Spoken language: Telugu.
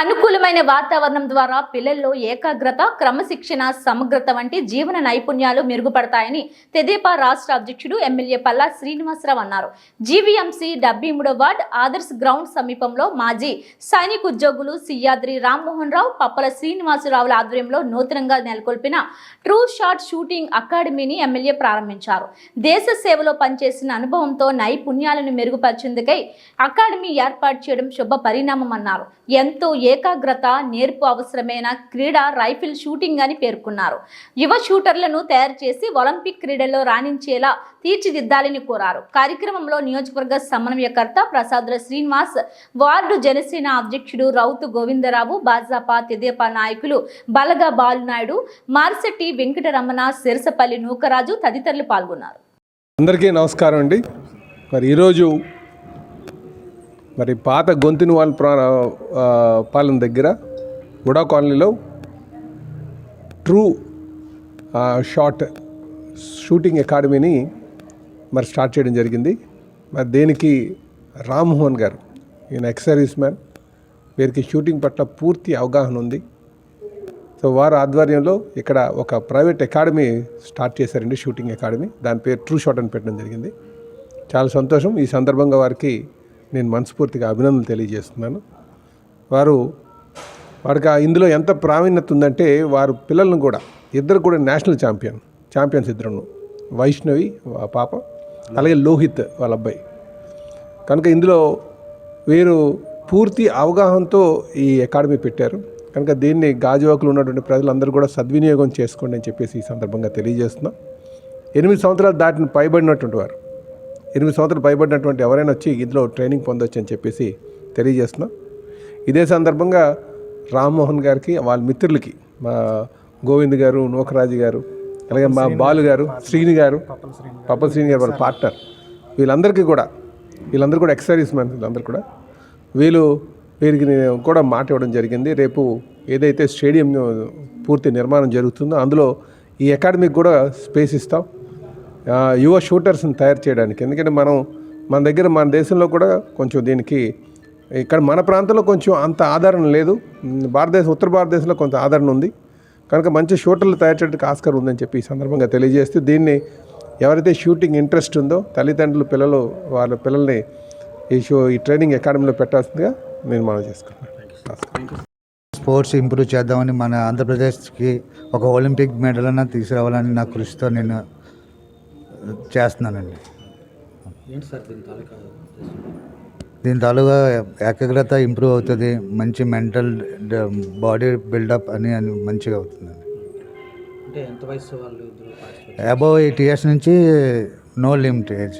అనుకూలమైన వాతావరణం ద్వారా పిల్లల్లో ఏకాగ్రత క్రమశిక్షణ సమగ్రత వంటి జీవన నైపుణ్యాలు మెరుగుపడతాయని తెదేపా రాష్ట్ర అధ్యక్షుడు ఎమ్మెల్యే పల్లా శ్రీనివాసరావు అన్నారు. జీవీఎంసీ డెబ్బై మూడో వార్డ్ ఆదర్శ్ గ్రౌండ్ సమీపంలో మాజీ సైనిక ఉద్యోగులు సియాద్రి రామ్మోహన్ రావు పప్పల శ్రీనివాసరావుల ఆధ్వర్యంలో నూతనంగా నెలకొల్పిన ట్రూ షాట్ షూటింగ్ అకాడమీని ఎమ్మెల్యే ప్రారంభించారు. దేశ సేవలో పనిచేసిన అనుభవంతో నైపుణ్యాలను మెరుగుపరిచేందుకై అకాడమీ ఏర్పాటు చేయడం శుభ పరిణామం అన్నారు. ఎంతో ఏకాగ్రత నేర్పు అవసరమైన క్రీడ రైఫిల్ షూటింగ్ అని పేర్కొన్నారు. యువ షూటర్లను తయారు చేసి ఒలింపిక్ క్రీడల్లో రాణించేలా తీర్చిదిద్దాలని కోరారు. కార్యక్రమంలో నియోజకవర్గ సమన్వయకర్త ప్రసాదుల శ్రీనివాస్ వార్డు జనసేన అధ్యక్షుడు రౌతు గోవిందరావు భాజపా తెదేపా నాయకులు బలగా బాలునాయుడు మార్సెట్టి వెంకటరమణ సిరసపల్లి నూకరాజు తదితరులు పాల్గొన్నారు. అందరికీ నమస్కారం అండి. మరి ఈరోజు మరి పాత గొంతుని వాళ్ళ ప్రా ఆ, పాలెం దగ్గర ఉడా కాలనీలో ట్రూ షార్ట్ షూటింగ్ అకాడమీని మరి స్టార్ట్ చేయడం జరిగింది. మరి దేనికి? రామ్మోహన్ గారు. ఈయన ఎక్సర్వీస్ మ్యాన్. వీరికి షూటింగ్ పట్ల పూర్తి అవగాహన ఉంది. సో వారి ఆధ్వర్యంలో ఇక్కడ ఒక ప్రైవేట్ అకాడమీ స్టార్ట్ చేశారండి షూటింగ్ అకాడమీ. దాని పేరు ట్రూ షాట్ అని పెట్టడం జరిగింది. చాలా సంతోషం. ఈ సందర్భంగా వారికి నేను మనస్ఫూర్తిగా అభినందనలు తెలియజేస్తున్నాను. వారు వాడికి ఇందులో ఎంత ప్రావీణ్యత ఉందంటే వారు పిల్లలను కూడా ఇద్దరు కూడా నేషనల్ ఛాంపియన్ ఛాంపియన్స్ ఇద్దరును. వైష్ణవి పాప అలాగే లోహిత్ వాళ్ళ అబ్బాయి. కనుక ఇందులో వీరు పూర్తి అవగాహనతో ఈ అకాడమీ పెట్టారు. కనుక దీన్ని గాజువాకులు ఉన్నటువంటి ప్రజలందరూ కూడా సద్వినియోగం చేసుకోండి అని చెప్పేసి ఈ సందర్భంగా తెలియజేస్తున్నాం. ఎనిమిది సంవత్సరాలు దాటిన పైబడినటువంటి వారు ఎనిమిది సంవత్సరాలు పైబడినటువంటి ఎవరైనా వచ్చి ఇందులో ట్రైనింగ్ పొందొచ్చు అని చెప్పేసి తెలియజేస్తున్నాం. ఇదే సందర్భంగా రామ్మోహన్ గారికి వాళ్ళ మిత్రులకి మా గోవింద్ గారు నూకరాజు గారు అలాగే మా బాలు గారు శ్రీని గారు పప్పల శ్రీని గారు. వాళ్ళ పార్ట్నర్. వీళ్ళందరికీ కూడా వీళ్ళందరూ కూడా ఎక్సర్వీస్ మ్యాన్ వీళ్ళందరూ కూడా. వీళ్ళు వీరికి నేను కూడా మాట ఇవ్వడం జరిగింది. రేపు ఏదైతే స్టేడియం పూర్తి నిర్మాణం జరుగుతుందో అందులో ఈ అకాడమీకి కూడా స్పేస్ ఇస్తాం. యువ షూటర్స్ని తయారు చేయడానికి. ఎందుకంటే మనం మన దగ్గర మన దేశంలో కూడా కొంచెం దీనికి ఇక్కడ మన ప్రాంతంలో కొంచెం అంత ఆదరణ లేదు. భారతదేశం ఉత్తర భారతదేశంలో కొంత ఆదరణ ఉంది. కనుక మంచి షూటర్లు తయారు చేయడానికి ఆస్కారం ఉందని చెప్పి ఈ సందర్భంగా తెలియజేస్తూ దీన్ని ఎవరైతే షూటింగ్ ఇంట్రెస్ట్ ఉందో తల్లిదండ్రులు పిల్లలు వాళ్ళ పిల్లల్ని ఈ షో ఈ ట్రైనింగ్ అకాడమీలో పెట్టాల్సిందిగా నేను మనం చేసుకున్నాను స్పోర్ట్స్ ఇంప్రూవ్ చేద్దామని మన ఆంధ్రప్రదేశ్కి ఒక ఒలింపిక్ మెడల్ అన్న తీసుకురావాలని నా కృషితో నేను చేస్తున్నానండి. దీని తాలూగా ఏకాగ్రత ఇంప్రూవ్ అవుతుంది మంచి మెంటల్ బాడీ బిల్డప్ అని అని మంచిగా అవుతుందండి. అంటే ఎంత వయసు వాళ్ళు ఇందులో పార్టిసిపేట్ అబౌవ్ ఎయిట్ ఇయర్స్ నుంచి నో లిమిట్ ఏజ్.